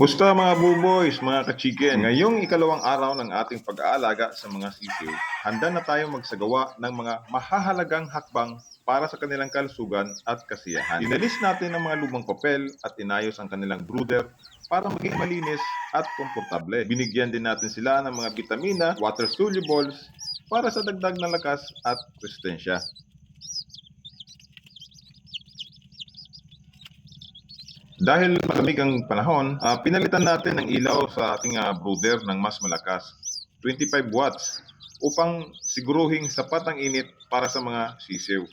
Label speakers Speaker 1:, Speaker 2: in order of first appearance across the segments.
Speaker 1: Musta mga buboys, mga ka-chicken? Ngayong ikalawang araw ng ating pag-aalaga sa mga sisiw, handa na tayong magsagawa ng mga mahahalagang hakbang para sa kanilang kalusugan at kasiyahan. Inalis natin ang mga lumang papel at inayos ang kanilang brooder para maging malinis at komportable. Binigyan din natin sila ng mga vitamina, water solubles para sa dagdag na lakas at resistensya. Dahil malamig ang panahon, ah, pinalitan natin ang ilaw sa ating ah, brooder ng mas malakas, 25 watts, upang siguruhing sapat ang init para sa mga sisiw.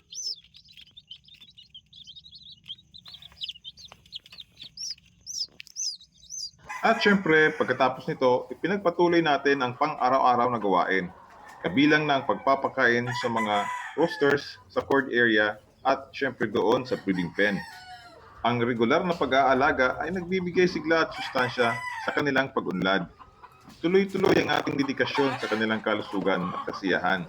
Speaker 1: At syempre, pagkatapos nito, ipinagpatuloy natin ang pang-araw-araw na gawain, kabilang ng pagpapakain sa mga roosters sa cord area at syempre doon sa breeding pen. Ang regular na pag-aalaga ay nagbibigay sigla at sustansya sa kanilang pag-unlad. Tuloy-tuloy ang ating dedikasyon sa kanilang kalusugan at kasiyahan.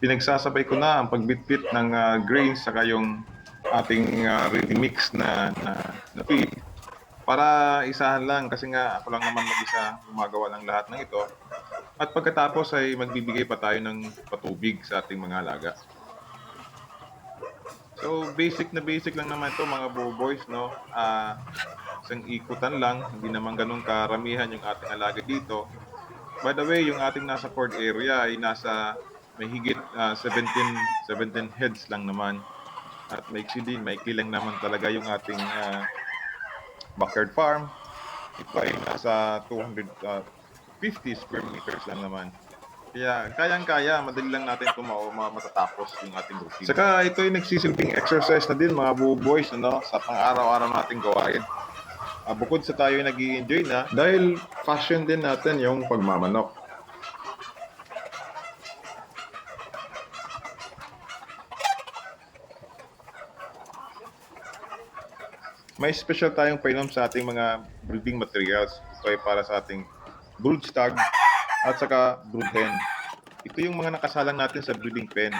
Speaker 1: Pinagsasabay ko na ang pagbitbit ng ah, grains saka yung ating ah, ready mix na, na, na feed para isahan lang kasi nga ako lang naman mag-isa gumagawa ng lahat ng ito. At pagkatapos ay magbibigay pa tayo ng patubig sa ating mga alaga. So basic na basic lang naman ito mga boys no. Ah isang ikutan lang, hindi naman ganun karamihan yung ating alaga dito. By the way, yung ating nasa cord area ay nasa may higit ah, 17 17 heads lang naman. At maiksi din, maikli lang naman talaga yung ating ah, backyard farm. Ito ay nasa 250 square meters lang naman. Kaya kayang-kaya, madali lang natin ito ma- ma- matatapos yung ating routine. Saka ito ay nagsisilbing exercise na din mga boys ano, sa pang-araw-araw nating gawain. Ah, bukod sa tayo nag enjoy na, dahil passion din natin yung pagmamanok. May special tayong painom sa ating mga breeding materials. Ito ay para sa ating brood stag at saka brood hen. Ito yung mga nakasalang natin sa breeding pen.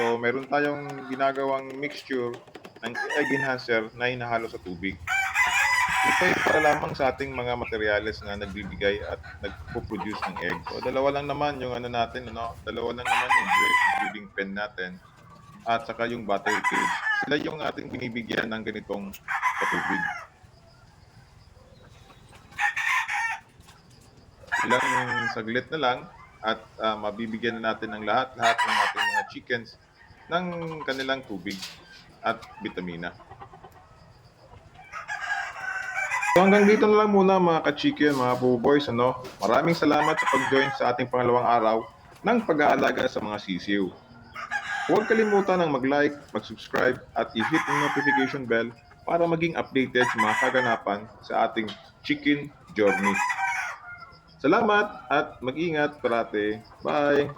Speaker 1: So, meron tayong ginagawang mixture ng egg enhancer na hinahalo sa tubig. Ito ay para lamang sa ating mga materyales na nagbibigay at nagpo-produce ng egg. So, dalawa lang naman yung ano natin, ano, dalawa lang naman yung bre- breeding pen natin at saka yung battery cage. Sila yung ating binibigyan ng ganitong patubig. Ilang saglit na lang at ah, mabibigyan na natin ng lahat-lahat ng ating mga chickens ng kanilang tubig at vitamina. So hanggang dito na lang muna mga ka-chicken, mga boys, ano. Maraming salamat sa pag-join sa ating pangalawang araw ng pag-aalaga sa mga sisiw. Huwag kalimutan ng mag-like, mag-subscribe at i-hit ang notification bell para maging updated sa mga kaganapan sa ating chicken journey. Salamat at mag-ingat parate. Bye!